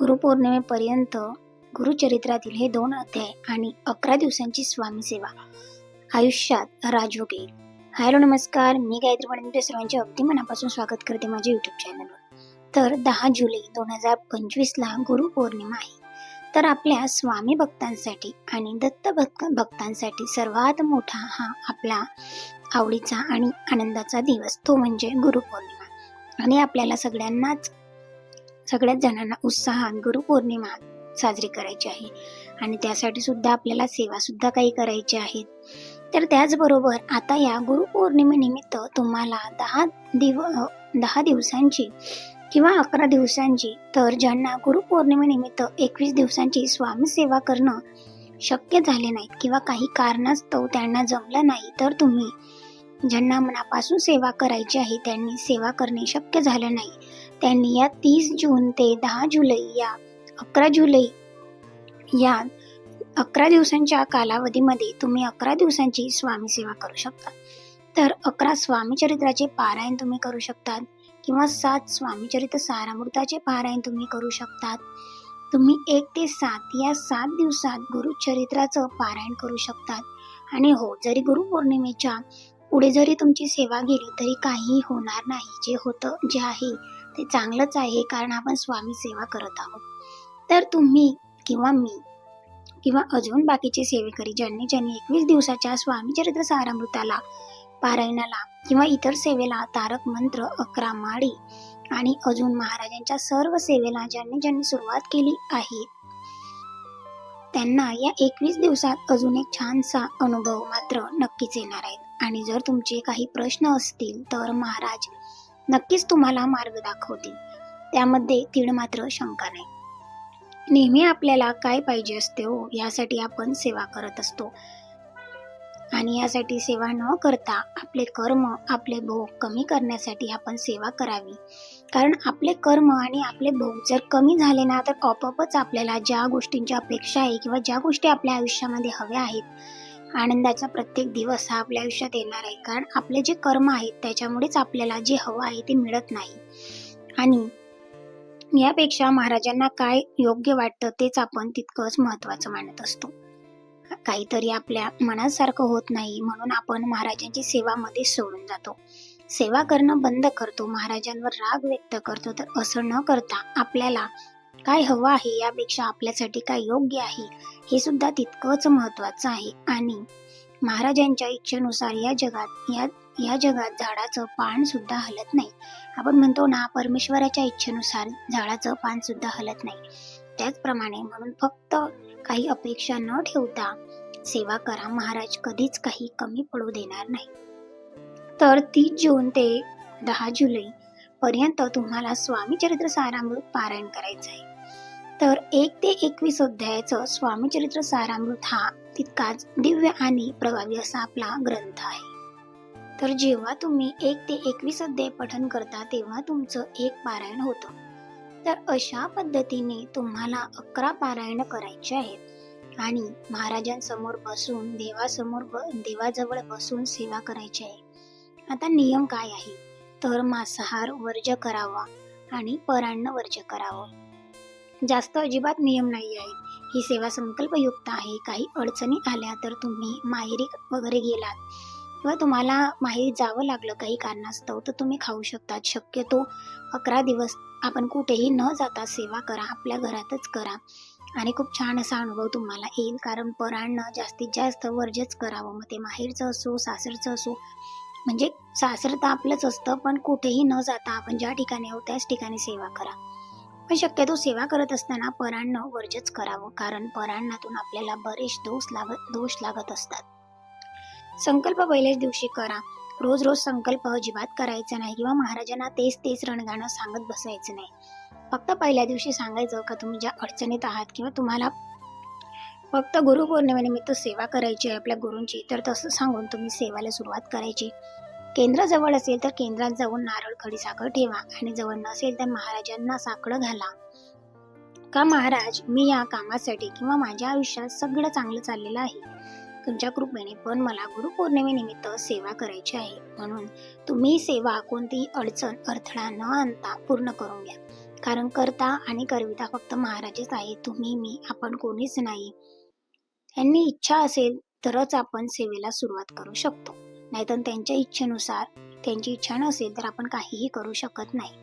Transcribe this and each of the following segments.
गुरुपौर्णिमेपर्यंत गुरुचरित्रातील हे दोन अध्याय आणि अकरा दिवसांची स्वामी सेवा. आयुष्यात येईल हॅलो नमस्कार. मी गायत्री पाटील सर्वांचे अगदी मनापासून स्वागत करते माझ्या यूट्यूब चॅनलवर तर दहा जुलै दोन हजार पंचवीसला गुरुपौर्णिमा आहे. तर आपल्या स्वामी भक्तांसाठी आणि दत्त भक्त भक्तांसाठी सर्वात मोठा हा आपला आवडीचा आणि आनंदाचा दिवस तो म्हणजे गुरुपौर्णिमा. आणि आपल्याला सगळ्यांनाच सगळ्याच जणांना उत्साहात गुरुपौर्णिमा साजरी करायची आहे. आणि त्यासाठी सुद्धा आपल्याला सेवा सुद्धा काही करायची आहेत तर त्याचबरोबर आता या गुरुपौर्णिमेनिमित्त तुम्हाला दहा दिव दहा दिवसांची किंवा अकरा दिवसांची तर ज्यांना गुरुपौर्णिमेनिमित्त एकवीस दिवसांची स्वामी सेवा करणं शक्य झाले नाहीत किंवा काही कारणास्तव त्यांना जमलं नाही तर तुम्ही ज्यांना मनापासून सेवा करायची आहे त्यांनी सेवा करणे शक्य झालं नाही. त्यांनी या तीस जून ते दहा जुलै या अकरा जुलै या अकरा दिवसांच्या कालावधीमध्ये तुम्ही अकरा दिवसांची स्वामी सेवा करू शकता. तर अकरा स्वामी चरित्राचे पारायण तुम्ही करू शकतात किंवा सात स्वामी चरित्र सारामृताचे पारायण तुम्ही करू शकतात. तुम्ही एक ते सात या सात दिवसात गुरुचरित्राचं पारायण करू शकतात. आणि हो जरी गुरुपौर्णिमेच्या पुढे जरी तुमची सेवा गेली तरी काही होणार नाही. जे होतं जे आहे ते चांगलंच आहे कारण आपण स्वामी सेवा करत आहोत. तर तुम्ही किंवा मी किंवा अजून बाकीचे सेवेकरी ज्यांनी ज्यांनी एकवीस दिवसाच्या स्वामी चरित्र सारामृताला पारायणाला किंवा इतर सेवेला तारक मंत्र अकरा माळी आणि अजून महाराजांच्या सर्व सेवेला ज्यांनी ज्यांनी सुरुवात केली आहे त्यांना या एकवीस दिवसात अजून एक छानसा अनुभव मात्र नक्कीच येणार आहेत आणि जर तुमचे काही प्रश्न असतील तर महाराज नक्कीच तुम्हाला मार्ग दाखवतील. त्यामध्ये तीळ मात्र शंका नाही. नेहमी आपल्याला काय पाहिजे असते हो यासाठी आपण सेवा करत असतो. आणि यासाठी सेवा न करता आपले कर्म आपले भोग कमी करण्यासाठी आपण सेवा करावी. कारण आपले कर्म आणि आपले भोग जर कमी झाले ना तर आपोआपच आपल्याला ज्या गोष्टींची अपेक्षा आहे किंवा ज्या गोष्टी आपल्या आयुष्यामध्ये हव्या आहेत आनंदाचा प्रत्येक दिवस हा आपल्या आयुष्यात येणार आहे. कारण आपले जे कर्म आहेत त्याच्यामुळेच आपल्याला जे हवं आहे ते मिळत नाही. आणि यापेक्षा महाराजांना काय योग्य वाटतं तेच आपण तितकंच महत्वाचं मानत असतो. काहीतरी आपल्या मनासारखं होत नाही म्हणून आपण महाराजांची सेवामध्ये सोडून जातो. सेवा करणं बंद करतो महाराजांवर राग व्यक्त करतो. तर असं न करता आपल्याला काय हवं आहे यापेक्षा आपल्यासाठी काय योग्य आहे हे सुद्धा तितकंच महत्वाचं आहे. आणि महाराजांच्या इच्छेनुसार या जगात या या जगात झाडाचं पान सुद्धा हलत नाही. आपण म्हणतो ना परमेश्वराच्या इच्छेनुसार झाडाचं पान सुद्धा हलत नाही. त्याचप्रमाणे म्हणून फक्त काही अपेक्षा न ठेवता सेवा करा. महाराज कधीच काही कमी पडू देणार नाही. तर तीस जून ते दहा जुलै पर्यंत तुम्हाला स्वामी चरित्र सारामृत पारायण करायचं आहे. तर एक ते एकवीस अध्यायाचं स्वामीचरित्र सारामृत हा तितकाच दिव्य आणि प्रभावी असा आपला ग्रंथ आहे. तर जेव्हा तुम्ही एक ते एकवीस अध्याय पठन करता तेव्हा तुमचं एक पारायण होतं. तर अशा पद्धतीने तुम्हाला अकरा पारायण करायचे आहेत. आणि महाराजांसमोर बसून देवासमोर ब देवाजवळ बसून सेवा करायची आहे. आता नियम काय आहे? तर मांसाहार वर्ज करावा आणि परान्न वर्ज करावं. जास्त अजिबात नियम नाही आहेत ही सेवा संकल्पयुक्त आहे. काही अडचणी आल्या तर तुम्ही माहेरी वगैरे गेलात. किंवा तुम्हाला माहेरी जावं लागलं काही कारणास्तव तर तुम्ही खाऊ शकतात. शक्यतो अकरा दिवस आपण कुठेही न जाता सेवा करा. आपल्या घरातच करा. आणि खूप छान असा अनुभव तुम्हाला येईल. कारण परान्न जास्तीत जास्त वर्जच करावं. मग ते माहेरचं असो सासरचं असो म्हणजे सासर तर आपलंच असतं. पण कुठेही न जाता आपण ज्या ठिकाणी आहोत त्याच ठिकाणी सेवा करा. पण शक्यतो सेवा करत असताना परांना वर्जच करावं कारण परांनातून आपल्याला बरेच दोष लागत दोष लागत असतात. संकल्प पहिल्याच दिवशी करा. रोज रोज संकल्प अजिबात करायचा नाही किंवा महाराजांना तेच तेच रणगाणं सांगत बसायचं नाही. फक्त पहिल्या दिवशी सांगायचं का तुम्ही ज्या अडचणीत आहात किंवा तुम्हाला फक्त गुरुपौर्णिमेनिमित्त सेवा करायची आहे आपल्या गुरूंची तर तसं सांगून तुम्ही सेवाला सुरुवात करायची. केंद्र जवळ असेल तर केंद्रात जाऊन नारळ खडी साखर ठेवा आणि जवळ नसेल तर महाराजांना साकडं घाला. का महाराज? मी या कामासाठी किंवा माझ्या आयुष्यात सगळं चांगलं चाललेलं आहे. तुमच्या कृपेने पण मला गुरुपौर्णिमेनिमित्त सेवा करायची आहे. म्हणून तुम्ही सेवा कोणतीही अडचण अडथळा न आणता पूर्ण करून घ्या. कारण करता आणि करविता फक्त महाराजच आहे तुम्ही मी आपण कोणीच नाही. यांनी इच्छा असेल तरच आपण सेवेला सुरुवात करू शकतो. नाहीतर त्यांच्या इच्छेनुसार त्यांची इच्छा नसेल तर आपण काहीही करू शकत नाही.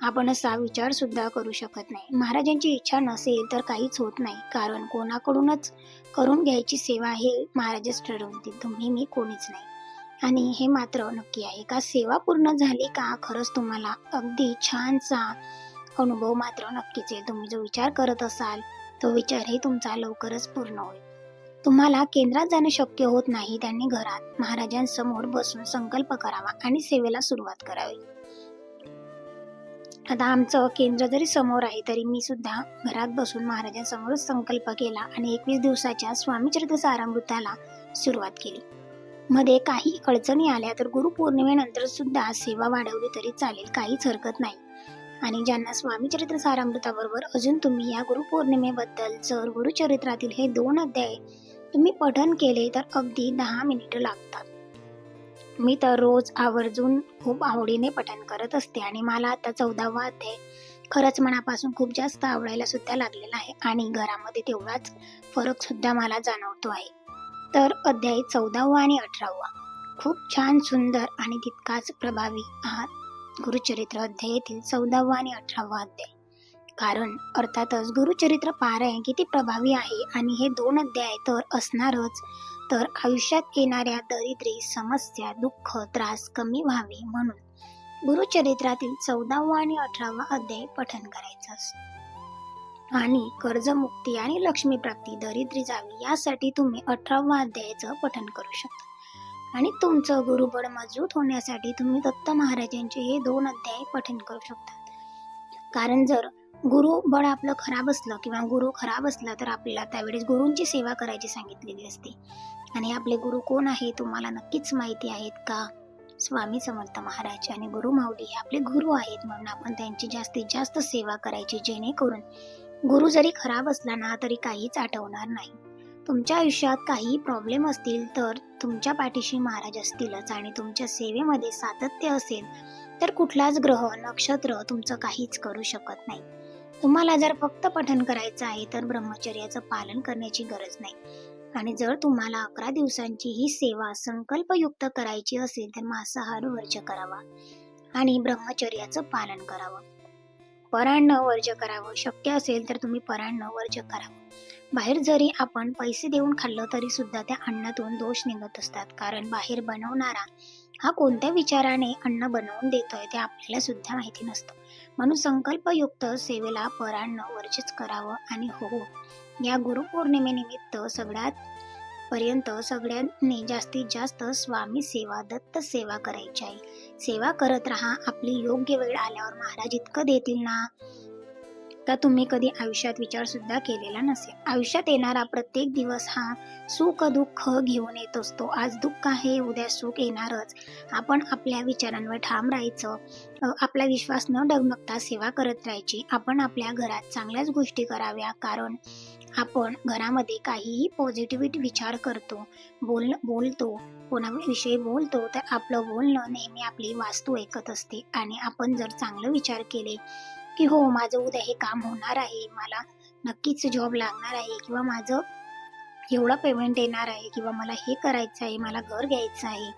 आपण असा विचार सुद्धा करू शकत नाही. महाराजांची इच्छा नसेल तर काहीच होत नाही. कारण कोणाकडूनच करून घ्यायची सेवा हे महाराजच ठरवतील. तुम्ही मी कोणीच नाही. आणि हे मात्र नक्की आहे. का सेवा पूर्ण झाली का खरंच तुम्हाला अगदी छानसा अनुभव मात्र नक्कीच आहे. तुम्ही जो विचार करत असाल तो विचारही तुमचा लवकरच पूर्ण होईल. तुम्हाला केंद्रात जाणं शक्य होत नाही त्यांनी घरात महाराजांसमोर बसून संकल्प करावा आणि सेवेला सुरुवात करावी. आता आमचं केंद्र जरी समोर आहे तरी मी सुद्धा घरात बसून महाराजांसमोरच संकल्प केला आणि एकवीस दिवसाच्या स्वामीचरित्र सारामृताला सुरुवात केली. मध्ये काही अडचणी आल्या तर गुरुपौर्णिमेनंतर सुद्धा सेवा वाढवली तरी चालेल काहीच हरकत नाही. आणि ज्यांना स्वामीचरित्र सारामृताबरोबर अजून तुम्ही या गुरुपौर्णिमेबद्दल जर गुरुचरित्रातील हे दोन अध्याय तुम्ही पठन केले तर अगदी दहा मिनिटं लागतात. मी तर रोज आवर्जून खूप आवडीने पठन करत असते आणि मला आता चौदावा अध्याय खरंच मनापासून खूप जास्त आवडायला सुद्धा लागलेला आहे आणि घरामध्ये तेवढाच फरक सुद्धा मला जाणवतो आहे. तर अध्याय चौदावा आणि अठरावा. खूप छान सुंदर आणि तितकाच प्रभावी हा गुरुचरित्र अध्याय येथील चौदावा आणि अठरावा अध्याय. कारण अर्थातच गुरुचरित्र पारायण किती प्रभावी आहे आणि हे दोन अध्याय तर असणारच. तर आयुष्यात येणाऱ्या दरिद्री समस्या दुःख त्रास कमी व्हावे म्हणून गुरुचरित्रातील चौदावा आणि अठरावा अध्याय पठन करायचं असतं. आणि कर्जमुक्ती आणि लक्ष्मी प्राप्ती दरिद्री जावी यासाठी तुम्ही अठरावा अध्यायाचं पठन करू शकता. आणि तुमचं गुरुबळ मजबूत होण्यासाठी तुम्ही दत्त महाराजांचे हे दोन अध्याय पठन करू शकता. कारण जर गुरु बळ आपलं खराब असलं किंवा गुरु खराब असला तर आपल्याला त्यावेळेस गुरूंची सेवा करायची सांगितलेली असते. आणि आपले गुरु कोण आहे तुम्हाला नक्कीच माहिती आहेत का? स्वामी समर्थ महाराज आणि गुरु माऊली हे आपले गुरु आहेत म्हणून आपण त्यांची जास्तीत जास्त सेवा करायची जेणेकरून गुरु जरी खराब असला ना तरी काहीच आठवणार नाही. तुमच्या आयुष्यात काही प्रॉब्लेम असतील तर तुमच्या पाठीशी महाराज असतीलच आणि तुमच्या सेवेमध्ये सातत्य असेल तर कुठलाच ग्रह नक्षत्र तुमचं काहीच करू शकत नाही. तुम्हाला जर फक्त पठन करायचं आहे तर ब्रह्मचर्याचं पालन करण्याची गरज नाही. आणि जर तुम्हाला अकरा दिवसांची ही सेवा संकल्पयुक्त करायची असेल तर मांसाहार वर्ज करावा आणि ब्रह्मचर्याचं पालन करावं. परान्न वर्ज करावं. शक्य असेल तर तुम्ही परान्न वर्ज करावं बाहेर जरी आपण पैसे देऊन खाल्लं तरी सुद्धा त्या अन्नातून दोष निघत असतात. कारण बाहेर बनवणारा हा कोणत्या विचाराने अन्न बनवून देतोय ते आपल्याला सुद्धा माहिती नसतं. म्हणून संकल्पयुक्त सेवेला परान्न वर्जित करावं आणि हो. या गुरुपौर्णिमेनिमित्त सगळ्यात पर्यंत सगळ्यांनी जास्तीत जास्त स्वामी सेवा दत्त सेवा करायची आहे. सेवा करत राहा आपली योग्य वेळ आल्यावर महाराज इतकं देतील ना? तर तुम्ही कधी आयुष्यात विचार सुद्धा केलेला नसेल. आयुष्यात येणारा प्रत्येक दिवस हा सुख दुःख घेऊन येत असतो. आज दुःख आहे उद्या सुख येणारच. आपण आपल्या विचारांवर ठाम राहायचं. आपला विश्वास न डगमगता सेवा करत राहायची. आपण आपल्या घरात चांगल्याच गोष्टी कराव्या. कारण आपण घरामध्ये काहीही पॉझिटिव्हिटी विचार करतो बोल बोलतो कोणाविषयी बोलतो तर आपलं बोलणं नेहमी आपली वास्तू ऐकत असते. आणि आपण जर चांगलं विचार केले की हो माझं उद्या हे काम होणार आहे मला नक्कीच जॉब लागणार आहे किंवा माझं एवढं पेमेंट येणार आहे किंवा मला हे करायचं आहे मला घर घ्यायचं आहे.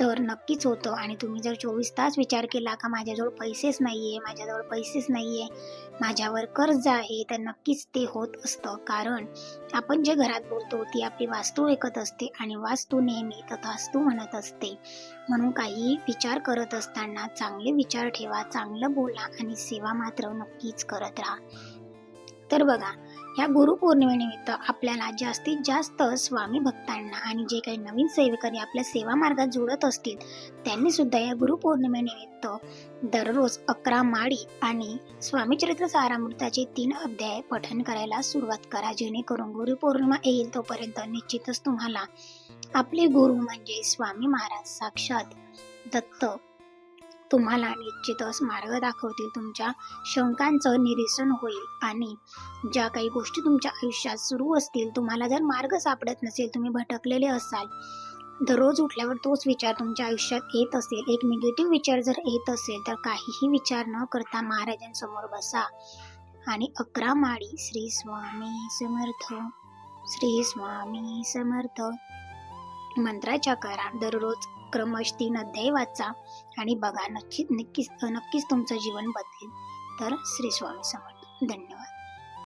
तर नक्कीच होतं. आणि तुम्ही जर चोवीस तास विचार केला का माझ्याजवळ पैसेच नाही आहे माझ्याजवळ पैसेच नाही आहे माझ्यावर कर्ज आहे तर नक्कीच ते होत असतं. कारण आपण जे घरात बोलतो ती आपली वास्तू ऐकत असते आणि वास्तू नेहमी तथास्तू म्हणत असते. म्हणून काही विचार करत असताना चांगले विचार ठेवा चांगलं बोला आणि सेवा मात्र नक्कीच करत राहा. तर बघा या गुरुपौर्णिमेनिमित्त आपल्याला जास्तीत जास्त स्वामी भक्तांना आणि जे काही नवीन सेवेकरी आपल्या सेवा मार्गात जुळत असतील त्यांनी सुद्धा या गुरुपौर्णिमेनिमित्त दररोज अकरा माळी आणि स्वामीचरित्र सारामृताचे तीन अध्याय पठन करायला सुरुवात करा जेणेकरून गुरुपौर्णिमा येईल तोपर्यंत निश्चितच तुम्हाला आपले गुरु म्हणजे स्वामी महाराज साक्षात दत्त तुम्हाला निश्चितच मार्ग दाखवतील. तुमच्या शंकांचं निरसन होईल आणि ज्या काही गोष्टी तुमच्या आयुष्यात सुरू असतील तुम्हाला जर मार्ग सापडत नसेल तुम्ही भटकलेले असाल दररोज उठल्यावर तोच विचार तुमच्या आयुष्यात येत असेल. एक निगेटिव्ह विचार जर येत असेल तर काहीही विचार न करता महाराजांसमोर बसा आणि अकरा माळी श्री स्वामी समर्थ श्री स्वामी समर्थ. मंत्राच्या करा. दररोज क्रमश तीन अध्याय वाचा आणि बघा नक्की नक्कीच नक्कीच तुमचं जीवन बदलेल. तर श्री स्वामी समर्थ. धन्यवाद.